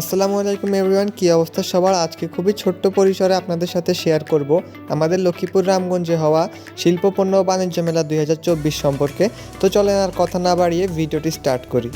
আসসালামু আলাইকুম এভরিওয়ান কী অবস্থা সবার? আজকে খুবই ছোট্ট পরিসরে আপনাদের সাথে শেয়ার করব আমাদের লক্ষ্মীপুর, রামগঞ্জে হওয়া শিল্পপণ্য বাণিজ্য মেলা দুই হাজার চব্বিশ সম্পর্কে। তো চলেন আর কথা না বাড়িয়ে ভিডিওটি স্টার্ট করি।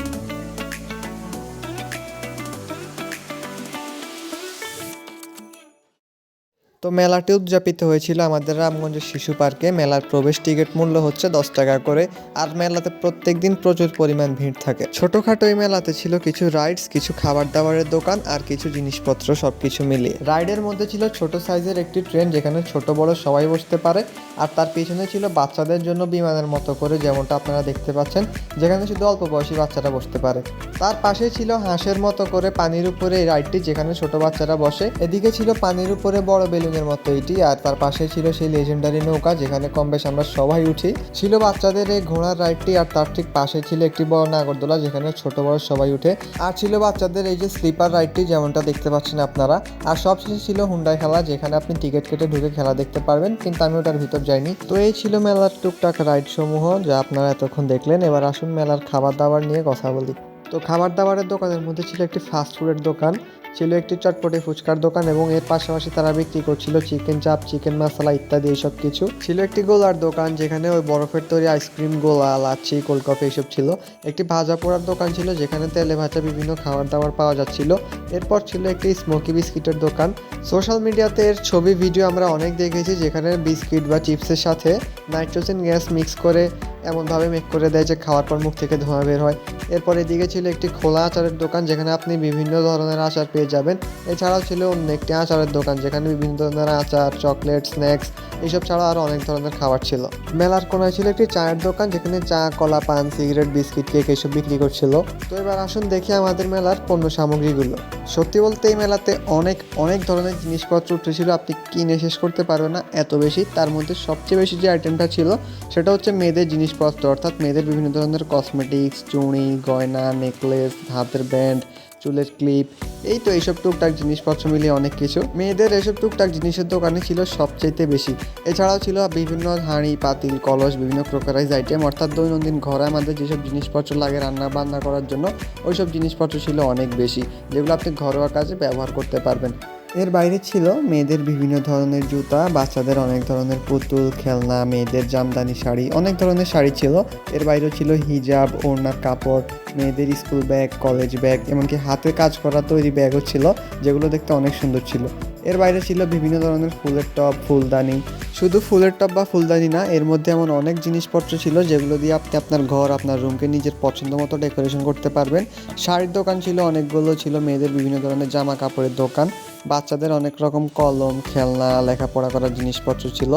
তো মেলাটি উদযাপিত হয়েছিল আমাদের রামগঞ্জের শিশু পার্কে। মেলার প্রবেশ টিকিট মূল্য হচ্ছে দশ টাকা করে, আর মেলাতে প্রত্যেক দিন প্রচুর পরিমাণ ভিড় থাকে। ছোটখাটো এই মেলাতে ছিল কিছু রাইডস কিছু খাবার দাবারের দোকান, আর কিছু জিনিসপত্র সবকিছু মিলিয়ে। রাইডের মধ্যে ছিল ছোট সাইজের একটি ট্রেন যেখানে ছোট বড় সবাই বসতে পারে, আর তার পিছনে ছিল বাচ্চাদের জন্য বিমানের মতো করে, যেমনটা আপনারা দেখতে পাচ্ছেন, যেখানে শুধু অল্প বয়সী বাচ্চারা বসতে পারে। তার পাশে ছিল হাঁসের মতো করে পানির উপরে এই রাইডটি যেখানে ছোট বাচ্চারা বসে। এদিকে ছিল পানির উপরে বড় বেলুনের মতো এটি, আর তার পাশে ছিল সেই লেজেন্ডারি নৌকা যেখানে কম বেশ আমরা সবাই উঠি। ছিল বাচ্চাদের এই ঘোড়ার রাইডটি, আর তার ঠিক পাশে ছিল একটি বড় নাগরদোলা যেখানে ছোট বড় সবাই উঠে। আর ছিল বাচ্চাদের এই যে স্লিপার রাইডটি, যেমনটা দেখতে পাচ্ছেন আপনারা। আর সবশেষে ছিল হুন্ডাই খেলা, যেখানে আপনি টিকিট কেটে ঢুকে খেলা দেখতে পারবেন, কিন্তু আমি ওটার ভিতর যাইনি। তো এই ছিল মেলার টুকটাক রাইড সমূহ যা আপনারা এতক্ষণ দেখলেন। এবার আসুন মেলার খাবার দাবার নিয়ে কথা বলি। তো খাবার দাবারের দোকানের মধ্যে ছিল একটি ফাস্ট ফুডের দোকান। ছিল একটি চটপটি ফুচকার দোকান এবং এর পাশাপাশি তারা বিক্রি করছিল চিকেন চাপ, চিকেন মশলা ইত্যাদি এইসব কিছু। ছিল একটি গোলার দোকান যেখানে ওই বরফের তৈরি আইসক্রিম গোলা, লাচ্ছি কোল্ড কফি এইসব ছিল। একটি ভাজা পোড়ার দোকান ছিল যেখানে তেলে ভাজা বিভিন্ন খাবার দাবার পাওয়া যাচ্ছিল। এরপর ছিল একটি স্মোকি বিস্কিটের দোকান। সোশ্যাল মিডিয়াতে এর ছবি ভিডিও আমরা অনেক দেখেছি যেখানে বিস্কিট বা চিপসের সাথে নাইট্রোজেন গ্যাস মিক্স করে এমনভাবে মেক করে দেয় যে খাওয়ার পর মুখ থেকে ধোঁয়া বের হয়। এরপর এদিকে ছিল একটি খোলা আচারের দোকান যেখানে আপনি বিভিন্ন ধরনের আচার পেয়ে যাবেন। এছাড়াও ছিল অন্য একটি আচারের দোকান যেখানে বিভিন্ন ধরনের আচার চকলেট স্ন্যাক্স এইসব ছাড়াও আরও অনেক ধরনের খাবার ছিল। মেলার কোনায় ছিল একটি চায়ের দোকান যেখানে চা, কলা, পান, সিগারেট, বিস্কিট, কেক এইসব বিক্রি করছিল। তো এবার আসুন দেখি আমাদের মেলার পণ্য সামগ্রীগুলো। সত্যি বলতে এই মেলাতে অনেক অনেক ধরনের জিনিসপত্র উঠেছিল। আপনি কিনে শেষ করতে পারবেন না, এত বেশি। তার মধ্যে সবচেয়ে বেশি যে আইটেমটা ছিল, সেটা হচ্ছে মেয়েদের জিনিসপত্র, অর্থাৎ মেয়েদের বিভিন্ন ধরনের কসমেটিক্স চুড়ি, গয়না নেকলেস হাতের ব্যান্ড চুলের ক্লিপ এই তো এইসব টুকটাক জিনিসপত্র মিলিয়ে অনেক কিছু। মেয়েদের এসব টুকটাক জিনিসের দোকানে ছিল সবচাইতে বেশি। এছাড়াও ছিল বিভিন্ন হাঁড়ি, পাতিল, কলস, বিভিন্ন ক্রোকারাইজ আইটেম অর্থাৎ দৈনন্দিন ঘরে আমাদের যেসব জিনিসপত্র লাগে রান্না বান্না করার জন্য, ওইসব জিনিসপত্র ছিল অনেক বেশি, যেগুলো আপনি ঘরোয়া কাজে ব্যবহার করতে পারবেন। এর বাইরে ছিল মেয়েদের বিভিন্ন ধরনের জুতা, বাচ্চাদের অনেক ধরনের পুতুল, খেলনা, মেয়েদের জামদানি শাড়ি, অনেক ধরনের শাড়ি ছিল। এর বাইরেও ছিল হিজাব ওড়নার কাপড়, মেয়েদের স্কুল ব্যাগ, কলেজ ব্যাগ, এমনকি হাতে কাজ করা তৈরি ব্যাগও ছিল, যেগুলো দেখতে অনেক সুন্দর ছিল। এর বাইরে ছিল বিভিন্ন ধরনের ফুলের টব, ফুলদানি। শুধু ফুলের টব বা ফুলদানি না, এর মধ্যে এমন অনেক জিনিসপত্র ছিল, যেগুলো দিয়ে আপনি আপনার ঘর, আপনার রুমকে নিজের পছন্দ মতো ডেকোরেশন করতে পারবেন। শাড়ির দোকান ছিল, অনেকগুলো ছিল মেয়েদের বিভিন্ন ধরনের জামা কাপড়ের দোকান। বাচ্চাদের অনেক রকম কলম, খেলনা, লেখাপড়া করার জিনিসপত্র ছিল।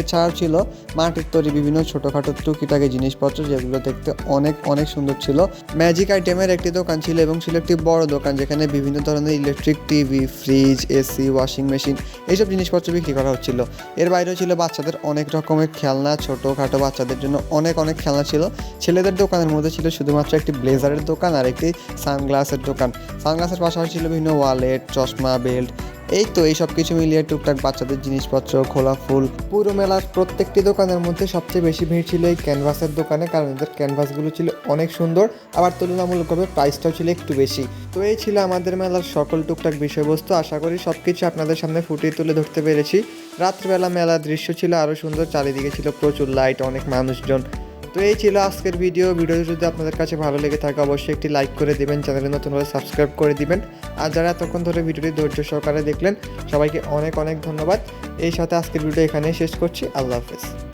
এছাড়াও ছিল মাটির তৈরি বিভিন্ন ছোটোখাটো টুকিটাকি জিনিসপত্র যেগুলো দেখতে অনেক অনেক সুন্দর ছিল। ম্যাজিক আইটেমের একটি দোকান ছিল এবং ছিল একটি বড় দোকান যেখানে বিভিন্ন ধরনের electric TV fridge AC washing machine এইসব জিনিসপত্র বিক্রি করা হচ্ছিল। এর বাইরেও ছিল বাচ্চাদের অনেক রকমের খেলনা, ছোটোখাটো বাচ্চাদের জন্য অনেক অনেক খেলনা ছিল। ছেলেদের দোকানের মধ্যে ছিল শুধুমাত্র একটি ব্লেজারের দোকান আর একটি সানগ্লাসের দোকান। সানগ্লাসের পাশাপাশি ছিল বিভিন্ন ওয়ালেট চশমা বেল্ট এই তো এই সব কিছু মিলিয়ে টুকটাক বাচ্চাদের জিনিসপত্র, খোলা ফুল। পুরো মেলার প্রত্যেকটি দোকানের মধ্যে সবচেয়ে বেশি ভিড় ছিল এই ক্যানভাসের দোকানে, কারণ এদের ক্যানভাসগুলো ছিল অনেক সুন্দর, আবার তুলনামূলকভাবে প্রাইসটাও ছিল একটু বেশি। তো এই ছিল আমাদের মেলার সকল টুকটাক বিষয়বস্তু। আশা করি সব কিছু আপনাদের সামনে ফুটিয়ে তুলে ধরতে পেরেছি। রাত্রিবেলা মেলার দৃশ্য ছিল আরও সুন্দর, চারিদিকে ছিল প্রচুর লাইট, অনেক মানুষজন। তো এই ছিল আজকের ভিডিও ভিডিওটি যদি আপনাদের কাছে ভালো লেগে থাকে, অবশ্যই একটি লাইক করে দেবেন, চ্যানেলে নতুনভাবে সাবস্ক্রাইব করে দিবেন। আর যারা এতক্ষণ ধরে ভিডিওটি ধৈর্য সহকারে দেখলেন, সবাইকে অনেক অনেক ধন্যবাদ। এই সাথে আজকের ভিডিও এখানেই শেষ করছি। আল্লাহ হাফেজ।